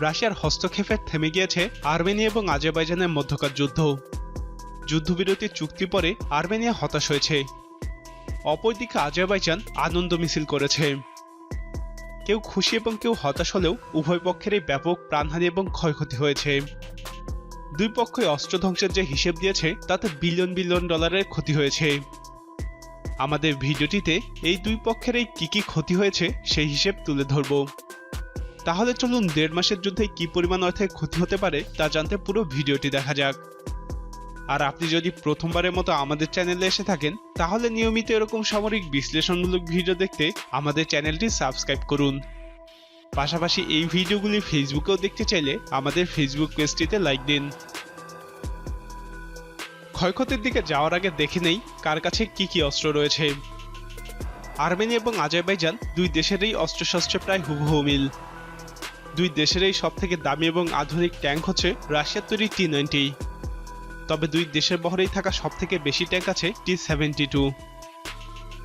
রাশিয়ার হস্তক্ষেপে থেমে গিয়েছে আর্মেনিয়া এবং আজারবাইজানের মধ্যকার যুদ্ধ। যুদ্ধবিরতি চুক্তি পরে আর্মেনিয়া হতাশ হয়েছে। অপরদিকে আজারবাইজান আনন্দ মিছিল করেছে। কেউ খুশি এবং কেউ হতাশ হলেও উভয় পক্ষেরই ব্যাপক প্রাণহানি এবং ক্ষয়ক্ষতি হয়েছে। দুই পক্ষই অস্ত্র ধ্বংসের যে হিসেব দিয়েছে, তাতে বিলিয়ন বিলিয়ন ডলারের ক্ষতি হয়েছে। আমাদের ভিডিওটিতে এই দুই পক্ষের এই কি কি ক্ষতি হয়েছে, সেই হিসেব তুলে ধরব। তাহলে চলুন দেড় মাসের যুদ্ধে কি পরিমাণ অর্থের ক্ষতি হতে পারে তা জানতে পুরো ভিডিওটি দেখা যাক। আর আপনি যদি প্রথমবারের মতো আমাদের চ্যানেলে এসে থাকেন, তাহলে নিয়মিত এরকম সামরিক বিশ্লেষণমূলক ভিডিও দেখতে আমাদের চ্যানেলটি সাবস্ক্রাইব করুন। পাশাপাশি এই ভিডিওগুলি ফেসবুকেও দেখতে চাইলে আমাদের ফেসবুক পেজটিতে লাইক দিন। ক্ষয়ক্ষতির দিকে যাওয়ার আগে দেখে নেই কার কাছে কি কি অস্ত্র রয়েছে। আর্মেনিয়া এবং আজারবাইজান দুই দেশেরই অস্ত্রশস্ত্রে প্রায় হুবহু মিল। দুই দেশেরই সব থেকে দামি এবং আধুনিক ট্যাঙ্ক হচ্ছে রাশিয়ার তৈরি টি নাইনটি তবে দুই দেশের বহরেই থাকা সব থেকে বেশি ট্যাঙ্ক আছে টি সেভেন্টি টু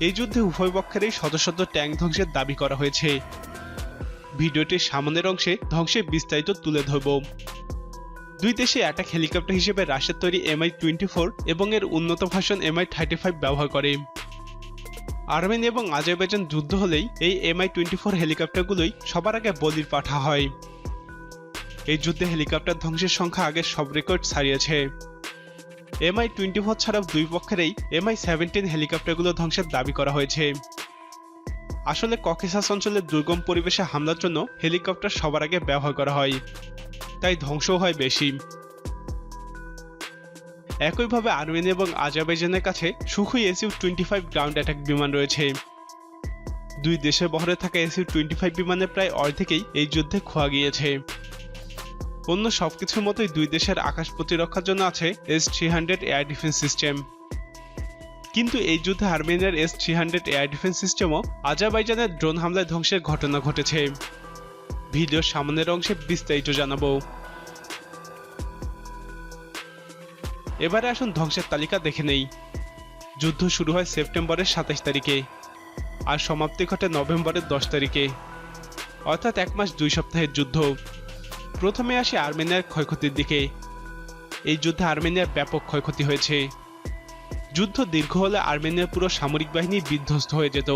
এই যুদ্ধে উভয় পক্ষেরই শত শত ট্যাঙ্ক ধ্বংসের দাবি করা হয়েছে। ভিডিওটির সামনের অংশে ধ্বংসের বিস্তারিত তুলে ধরব। দুই দেশে অ্যাটাক হেলিকপ্টার হিসেবে রাশিয়ার তৈরি এমআই টোয়েন্টি ফোর এবং এর উন্নত ভার্সন এমআই থার্টি ফাইভ ব্যবহার করে। আর্মেনিয়া এবং আজারবাইজান যুদ্ধ হলেই এই এমআই টোয়েন্টি ফোর হেলিকপ্টারগুলোই সবার আগে বলির পাঠা হয়। এই যুদ্ধে হেলিকপ্টার ধ্বংসের সংখ্যা আগে সব রেকর্ড ছাড়িয়েছে। এমআই টোয়েন্টি ফোর ছাড়াও দুই পক্ষেরই এমআই সেভেন্টিন হেলিকপ্টারগুলো ধ্বংসের দাবি করা হয়েছে। আসলে ককেসাস অঞ্চলের দুর্গম পরিবেশে হামলার জন্য হেলিকপ্টার সবার আগে ব্যবহার করা হয়। তাই ধ্বংস হয় বেশি। একইভাবে আর্মেনিয়া এবং আজারবাইজানের কাছে Sukhoi SU twenty five ground attack বিমান রয়েছে। দুই দেশের বহরে থাকা এসইউ টোয়েন্টি ফাইভ বিমানের প্রায় অর্ধেকেই এই যুদ্ধে খোয়া গিয়েছে। অন্য সবকিছুর মতোই দুই দেশের আকাশ প্রতিরক্ষার জন্য আছে S three hundred air defence system. কিন্তু এই যুদ্ধে আর্মেনিয়ার S three hundred air defence সিস্টেমও আজারবাইজানের ড্রোন হামলায় ধ্বংসের ঘটনা ঘটেছে। ভিডিওর সামনের অংশে বিস্তারিত জানাব। এবারে আসুন ধ্বংসের তালিকা দেখে নেই। যুদ্ধ শুরু হয় সেপ্টেম্বরের সাতাশ তারিখে আর সমাপ্তি ঘটে নভেম্বরের দশ তারিখে। অর্থাৎ এক মাস দুই সপ্তাহের যুদ্ধ। প্রথমে আসে আর্মেনিয়ার ক্ষয়ক্ষতির দিকে। এই যুদ্ধে আর্মেনিয়ার ব্যাপক ক্ষয়ক্ষতি হয়েছে। যুদ্ধ দীর্ঘ হলে আর্মেনিয়ার পুরো সামরিক বাহিনী বিধ্বস্ত হয়ে যেত।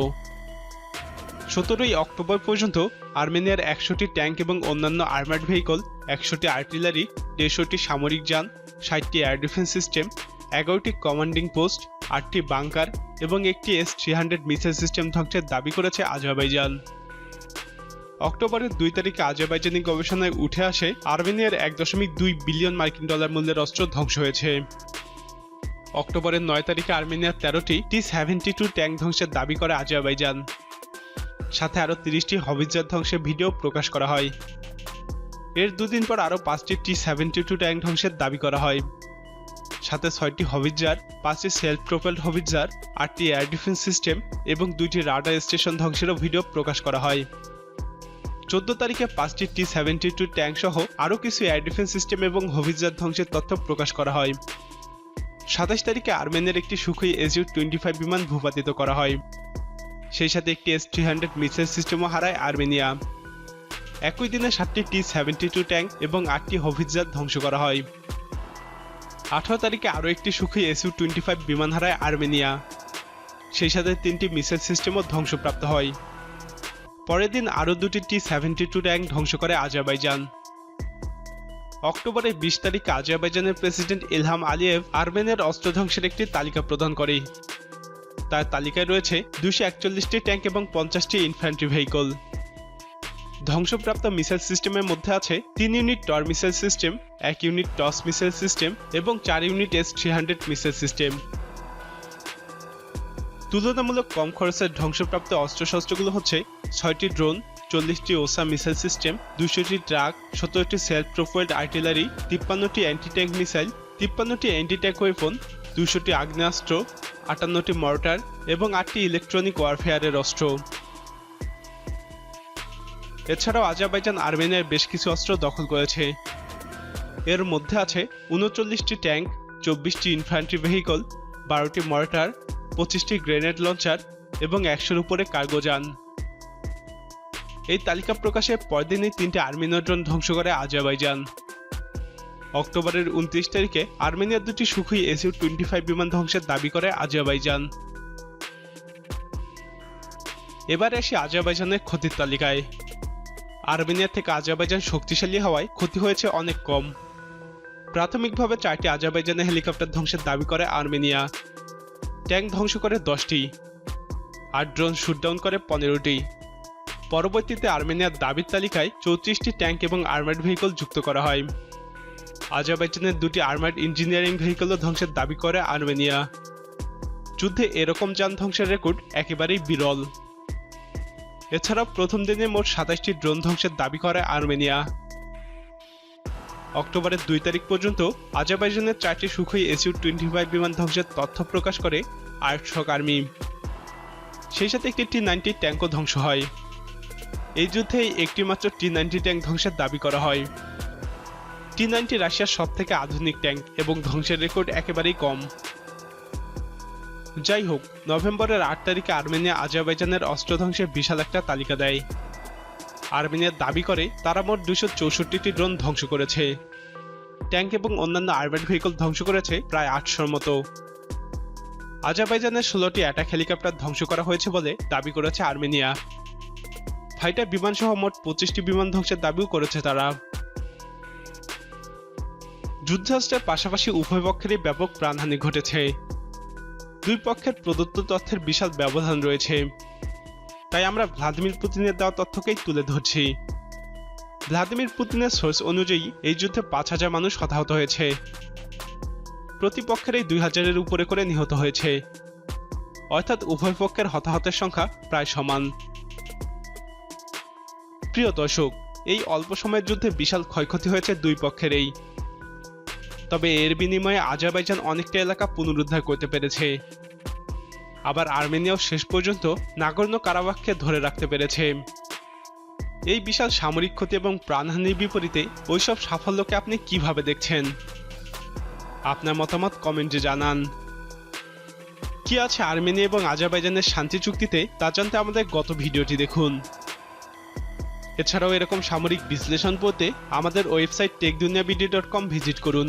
সতেরোই অক্টোবর পর্যন্ত আর্মেনিয়ার একশোটি ট্যাঙ্ক এবং অন্যান্য আর্মার্ড ভেহিকল, একশোটি আর্টিলারি, দেড়শোটি সামরিক যান ষাটটি এয়ার ডিফেন্স সিস্টেম এগারোটি কমান্ডিং পোস্ট আটটি বাংকার এবং একটি S three hundred missile system ধ্বংসের দাবি করেছে আজারবাইজান। অক্টোবরের দুই তারিখে আজারবাইজানি গবেষণায় উঠে আসে, আর্মেনিয়ার এক দশমিক দুই বিলিয়ন মার্কিন ডলার মূল্যের অস্ত্র ধ্বংস হয়েছে। অক্টোবরের নয় তারিখে আর্মেনিয়ার তেরোটি টি সেভেন্টি টু ট্যাঙ্ক ধ্বংসের দাবি করে আজারবাইজান। সাথে আরও তিরিশটি হবিজার ধ্বংসের ভিডিও প্রকাশ করা হয়। এর দুদিন পর আরও পাঁচটি টি সেভেন্টি টু ট্যাঙ্ক ধ্বংসের দাবি করা হয়। সাথে ছয়টি হবিজার পাঁচটি সেলফ প্রোপেলড হবিজার আটটি এয়ার ডিফেন্স সিস্টেম এবং দুইটি রাডার স্টেশন ধ্বংসেরও ভিডিও প্রকাশ করা হয়। চোদ্দ তারিখে পাঁচটি টি সেভেন্টি টু ট্যাঙ্ক সহ আরও কিছু এয়ার ডিফেন্স সিস্টেম এবং হবিজার ধ্বংসের তথ্য প্রকাশ করা হয়। সাতাশ তারিখে আর্মেনের একটি সুখই এসইউ টোয়েন্টি ফাইভ বিমান ভূপাতিত করা হয়। সেই সাথে একটি এস থ্রি হান্ড্রেড মিসাইল সিস্টেমও হারায় আর্মেনিয়া। একই দিনে সাতটি টি সেভেন্টি টু ট্যাঙ্ক এবং আটটি হভিজার ধ্বংস করা হয়। আঠারো তারিখে আরও একটি সুখী এসইউ টোয়েন্টি ফাইভ বিমান হারায় আর্মেনিয়া। সেই সাথে তিনটি মিসাইল সিস্টেমও ধ্বংসপ্রাপ্ত হয়। পরের দিন আরও দুটি টি সেভেন্টি টু ট্যাঙ্ক ধ্বংস করে আজারবাইজান। অক্টোবরের বিশ তারিখে আজারবাইজানের প্রেসিডেন্ট ইলহাম আলিয়েভ আর্মেনিয়ার অস্ত্র ধ্বংসের একটি তালিকা প্রদান করে। তার তালিকায় রয়েছে দুশো একচল্লিশটি ট্যাঙ্ক এবং পঞ্চাশটি ইনফ্যান্ট্রি ভেহিকল। ধ্বংসপ্রাপ্ত মিসাইল সিস্টেমের মধ্যে আছে তিন ইউনিট টর মিসাইল সিস্টেম, এক ইউনিট টস মিসাইল সিস্টেম এবং চার unit S three hundred missile system. তুলনামূলক কম খরচের ধ্বংসপ্রাপ্ত অস্ত্রশস্ত্রগুলো হচ্ছে ছয়টি ড্রোন, চল্লিশটি ওসা মিসাইল সিস্টেম দুশোটি ট্রাক, সতেরোটি সেলফ প্রোফাইল্ড আর্টিলারি, তিপ্পান্নটি অ্যান্টি ট্যাঙ্ক মিসাইল, তিপ্পান্নটি অ্যান্টি ট্যাঙ্ক ওয়েপন দুশোটি আগ্নেয়াস্ত্র, আটান্নটি মর্টার এবং আটটি ইলেকট্রনিক ওয়ারফেয়ারের অস্ত্র। এছাড়াও আজারবাইজান আর্মেনিয়ার বেশ কিছু অস্ত্র দখল করেছে। এর মধ্যে আছে উনচল্লিশটি ট্যাঙ্ক, চব্বিশটি ইনফ্যান্ট্রি ভেহিকল, বারোটি মর্টার, পঁচিশটি গ্রেনেড লঞ্চার এবং একশোর উপরে কার্গো যান। এই তালিকা প্রকাশে পরদিনই তিনটি আর্মেনীয় ড্রোন ধ্বংস করে আজারবাইজান। অক্টোবরের উনত্রিশ তারিখে আর্মেনিয়ার দুটি সুখী এসিউ টোয়েন্টি ফাইভ বিমান ধ্বংসের দাবি করে আজারবাইজান। এবার আসি আজারবাইজানের ক্ষতির তালিকায়। আর্মেনিয়া থেকে আজারবাইজান শক্তিশালী হওয়ায় ক্ষতি হয়েছে অনেক কম। প্রাথমিকভাবে চারটি আজারবাইজানের হেলিকপ্টার ধ্বংসের দাবি করে আর্মেনিয়া। ট্যাঙ্ক ধ্বংস করে দশটি আর ড্রোন শুটডাউন করে পনেরোটি। পরবর্তীতে আর্মেনিয়ার দাবির তালিকায় চৌত্রিশটি ট্যাঙ্ক এবং আর্মার্ড ভেহিকল যুক্ত করা হয়। আজারবাইজানের দুটি আর্মার্ড ইঞ্জিনিয়ারিং ভেহিকলও ধ্বংসের দাবি করে আর্মেনিয়া। যুদ্ধে এরকম যান ধ্বংসের রেকর্ড একেবারেই বিরল। এছাড়াও প্রথম দিনে মোট সাতাশটি ড্রোন ধ্বংসের দাবি করে আর্মেনিয়া। অক্টোবরের দুই তারিখ পর্যন্ত আজারবাইজানের চারটি সুখই এসিউ টোয়েন্টি ফাইভ বিমান ধ্বংসের তথ্য প্রকাশ করে আর্টশক আর্মি। সেই সাথে একটি টি নাইনটি ট্যাঙ্কও ধ্বংস হয়। এই যুদ্ধে একটি মাত্র টি নাইনটি ট্যাঙ্ক ধ্বংসের দাবি করা হয়। টি নাইনটি রাশিয়ার সব থেকে আধুনিক ট্যাঙ্ক এবং ধ্বংসের রেকর্ড একেবারেই কম। যাই হোক, নভেম্বরের আট তারিখে আর্মেনিয়া আজারবাইজানের অস্ত্র ধ্বংসের বিশাল একটা তালিকা দেয়। আর্মেনিয়া দাবি করে, তারা মোট দুশো চৌষট্টিটি ড্রোন ধ্বংস করেছে। ট্যাঙ্ক এবং অন্যান্য আর্মেড ভেহিকল ধ্বংস করেছে প্রায় আটশোর মতো। আজারবাইজানের ষোলোটি অ্যাটাক হেলিকপ্টার ধ্বংস করা হয়েছে বলে দাবি করেছে আর্মেনিয়া। ফাইটার বিমান সহ মোট পঁচিশটি বিমান ধ্বংসের দাবিও করেছে তারা। যুদ্ধাস্ত্রের পাশাপাশি উভয় পক্ষেরই ব্যাপক প্রাণহানি ঘটেছে। দুই পক্ষের প্রদত্ত তথ্যের বিশাল ব্যবধান রয়েছে। তাই আমরা ভ্লাদিমির পুতিনের দেওয়া তথ্যকেই তুলে ধরছি। ভ্লাদিমির পুতিনের সোর্স অনুযায়ী এই যুদ্ধে পাঁচ হাজার মানুষ হতাহত হয়েছে। প্রতিপক্ষের এই দুই হাজারের উপরে করে নিহত হয়েছে। অর্থাৎ উভয় পক্ষের হতাহতের সংখ্যা প্রায় সমান। প্রিয় দর্শক, এই অল্প সময়ের যুদ্ধে বিশাল ক্ষয়ক্ষতি হয়েছে দুই পক্ষেরই। তবে এর বিনিময়ে আজারবাইজান অনেকটা এলাকা পুনরুদ্ধার করতে পেরেছে। আবার আর্মেনিয়াও শেষ পর্যন্ত নাগর্ণ কারাবাখকে ধরে রাখতে পেরেছে। এই বিশাল সামরিক ক্ষতি এবং প্রাণহানির বিপরীতে ওইসব সাফল্যকে আপনি কীভাবে দেখছেন? আপনার মতামত কমেন্টে জানান। কি আছে আর্মেনিয়া এবং আজারবাইজানের শান্তি চুক্তিতে তা জানতে আমাদের গত ভিডিওটি দেখুন। এছাড়াও এরকম সামরিক বিশ্লেষণ পড়তে আমাদের ওয়েবসাইট টেকদুনিয়াবিডি ডট কম ভিজিট করুন।